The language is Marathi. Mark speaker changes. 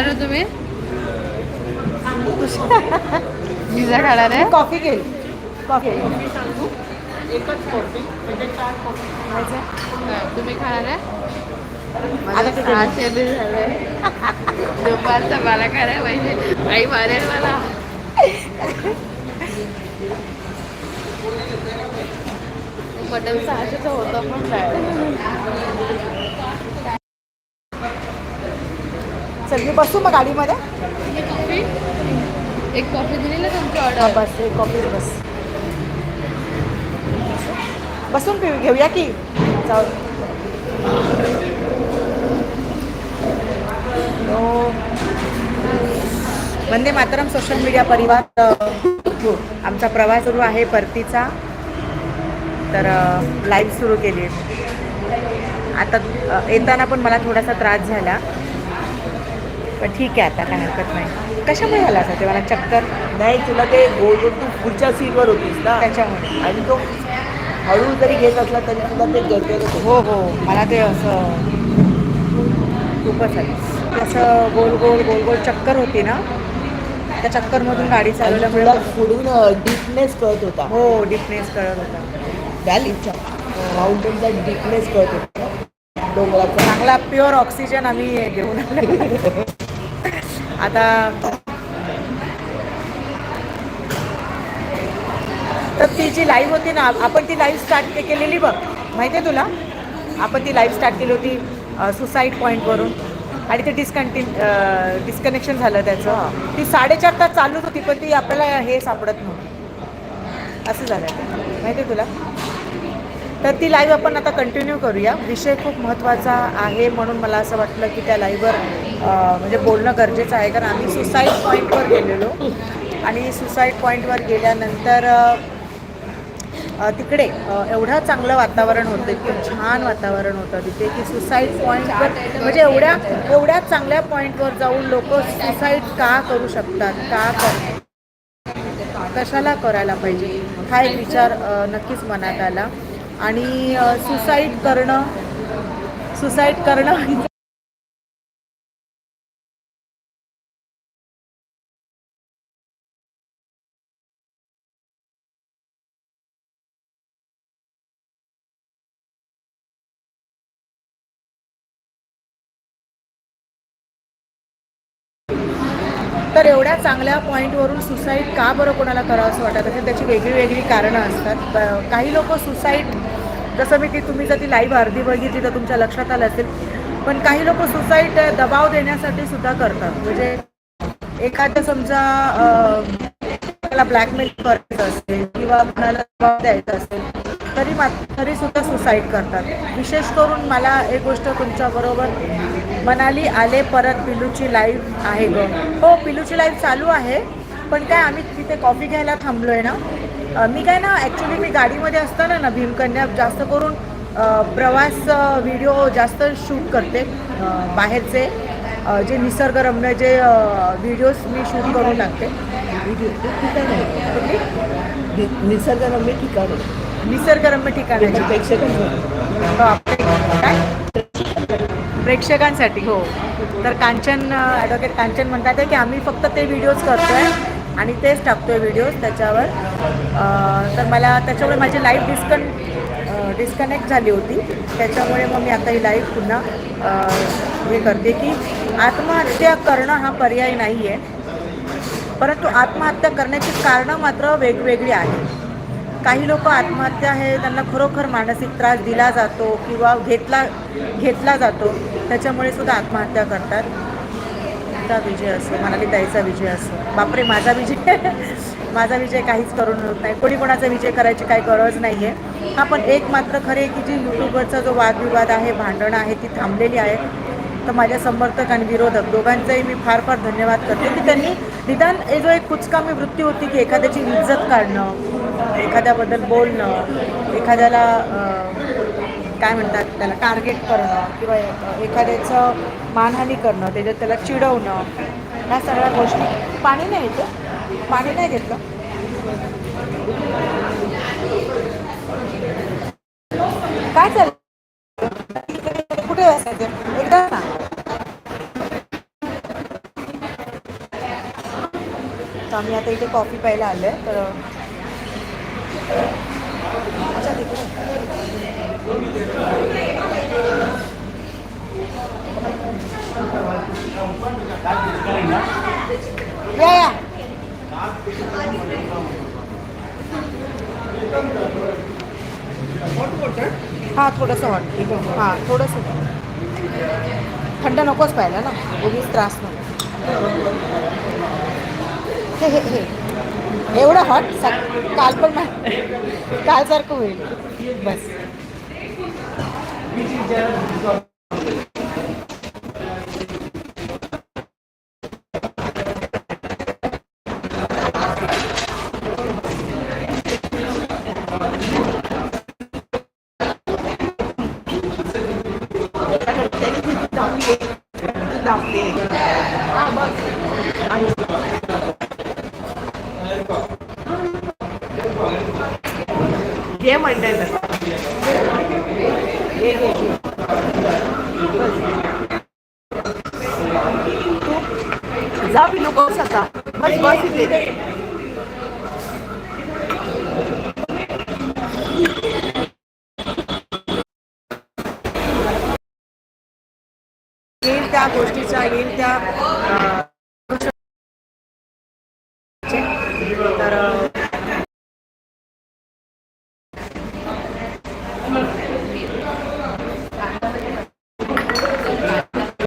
Speaker 1: खाणार हो तुम्ही? पिझ्झा खाणार आहे?
Speaker 2: कॉफी घे. कॉफी.
Speaker 3: एकच कॉफी म्हणजे चार कॉफी
Speaker 1: तुम्ही खाणार आहे दुपारचं मला करायला पाहिजे. आई मारेल मला. मटन सहाशेचं होतं पण काय?
Speaker 2: चल मी बसू मग गाडीमध्ये.
Speaker 1: कॉफी एक कॉफी दिली ना तुमची
Speaker 2: हा,
Speaker 1: ऑर्डर
Speaker 2: बस एक कॉफी बस. बसून पिऊ घेऊया की? जाऊ. तो वंदे मातरम सोशल मीडिया परिवार आमचा प्रवास सुरू आहे परतीचा. तर लाईव्ह सुरू केली. आता येताना पण मला थोडासा त्रास झाला. पण ठीक आहे आता काय हरकत नाही. कशामुळे झाला असं ते मला चक्कर?
Speaker 3: नाही तुला ते गोल गोल तू पुढच्या सीटवर होतीस ना?
Speaker 2: त्याच्यामुळे.
Speaker 3: आणि तो हळू जरी घेत असला तरी तुला ते होतं.
Speaker 2: हो हो. मला ते असं खूपच आहे असं गोल गोल गोल गोल चक्कर होती ना त्या चक्करमधून गाडी
Speaker 3: आणि
Speaker 2: चालवल्यामुळे
Speaker 3: तुला पुढून डिपनेस कळत होता.
Speaker 2: हो डिफनेस कळत होता.
Speaker 3: व्हॅलीचा माउंटेनचा डिपनेस कळत होता. डोंगराचा
Speaker 2: चांगला प्युअर ऑक्सिजन आम्ही घेऊन आलो. आता तर ती जी लाईव्ह होती ना आपण ती लाईव्ह स्टार्ट केलेली बघ. माहिती आहे तुला? आपण ती लाईव्ह स्टार्ट केली होती सुसाईड पॉईंटवरून आणि ते डिस्कंटिन डिस्कनेक्शन झालं त्याचं. ती साडेचार तास चालूच होती पण ती आपल्याला हे सापडत नव्हती. असं झालं माहिती आहे तुला? तर ती लाईव्ह आपण आता कंटिन्यू करूया. विषय खूप महत्त्वाचा आहे म्हणून मला असं वाटलं की त्या लाईव्हवर म्हणजे बोलणं गरजेचं आहे. कारण आम्ही सुसाईड पॉईंटवर गेलेलो. आणि सुसाईड पॉईंटवर गेल्यानंतर तिकडे एवढं चांगलं वातावरण होतं इतकं छान वातावरण होतं तिथे की सुसाईड पॉईंटवर म्हणजे एवढ्या एवढ्या चांगल्या पॉईंटवर जाऊन लोक सुसाईड का करू शकतात का कर कशाला करायला पाहिजे? हा एक विचार नक्कीच मनात आला. आणि सुसाईड करणं सुसाईड करणं तर एवढ्या चांगल्या पॉईंटवरून सुसाईड का बरं कोणाला करावं असं वाटत असेल? त्याची वेगळी वेगळी कारणं असतात. काही लोक सुसाईड जसं मी ती तुम्ही जर ती लाईव्ह अर्धी बघितली तर तुमच्या लक्षात आलं असेल. पण काही लोक सुसाईड दबाव देण्यासाठी सुद्धा करतात. म्हणजे एखादं समजा त्याला ब्लॅकमेल करायचं असेल किंवा कोणाला दबाव द्यायचा असेल तरी मा तरी सुद्धा सुसाईड करतात. विशेष करून मला एक गोष्ट तुमच्याबरोबर मनाली आले परत पिलूची लाईव्ह आहे ग. हो पिलूची लाईव्ह चालू आहे पण काय आम्ही तिथे कॉफी घ्यायला थांबलो आहे ना मी काय ना ॲक्च्युली मी गाडीमध्ये असताना ना भीमकन्या जास्त करून प्रवास व्हिडिओ जास्त शूट करते बाहेरचे. जे निसर्गरम्य जे व्हिडिओज मी शूट करून
Speaker 3: ठिकाण? नि- निसर्गरम्य ठिकाण. आहे
Speaker 2: निसर्गरम्य हो, आपले- काय? प्रेक्षकांसाठी. हो. तर कांचन ॲडव्होकेट कांचन म्हणतात आहे की आम्ही फक्त ते व्हिडिओज करतोय आणि तेच टाकतोय व्हिडिओज त्याच्यावर. तर मला त्याच्यामुळे माझी लाईव्ह डिस्कन डिस्कनेक्ट झाली होती. त्याच्यामुळे मग मी आता ही लाईव्ह पुन्हा हे करते की आत्महत्या करणं हा पर्याय नाही आहे परंतु आत्महत्या करण्याची कारणं मात्र वेगवेगळी आहेत. काही लोक आत्महत्या हे त्यांना खरोखर मानसिक त्रास दिला जातो किंवा घेतला घेतला जातो त्याच्यामुळे सुद्धा आत्महत्या करतात. चा विजय असो मनाली ताईचा विजय असो. बापरे माझा विजय. माझा विजय काहीच करून होत नाही. कोणी कोणाचा विजय करायची काही गरज नाही आहे हा पण एक मात्र खरे की जी यूट्यूबवरचा जो वादविवाद आहे भांडणं आहे ती थांबलेली आहे. तर माझ्या समर्थक आणि विरोधक दोघांचाही मी फार फार धन्यवाद करते की त्यांनी निदान जो एक कुचकामी वृत्ती होती की एखाद्याची इज्जत काढणं एखाद्याबद्दल बोलणं एखाद्याला काय म्हणतात त्याला टार्गेट करणं किंवा एखाद्याचं मानहानी करणं त्याच्यात त्याला चिडवणं ह्या सगळ्या गोष्टी. पाणी नाही येतं? पाणी नाही घेतलं? काय चाललं कुठे असायचं एकदा ना तर आम्ही आता इथे कॉफी प्यायला आलो आहे तर हां थोडंसं वाटतं हां थोडंसं. थंड नकोच पाहिला ना. उगीच त्रास नको. हे हे हे. एवढं हॉट काल पण कालसारखं होईल. बस.
Speaker 3: घे म्हणताय तर. तू जा पिलू बस आता. बस बस इथे.
Speaker 2: येईल त्या गोष्टीचा येईल त्या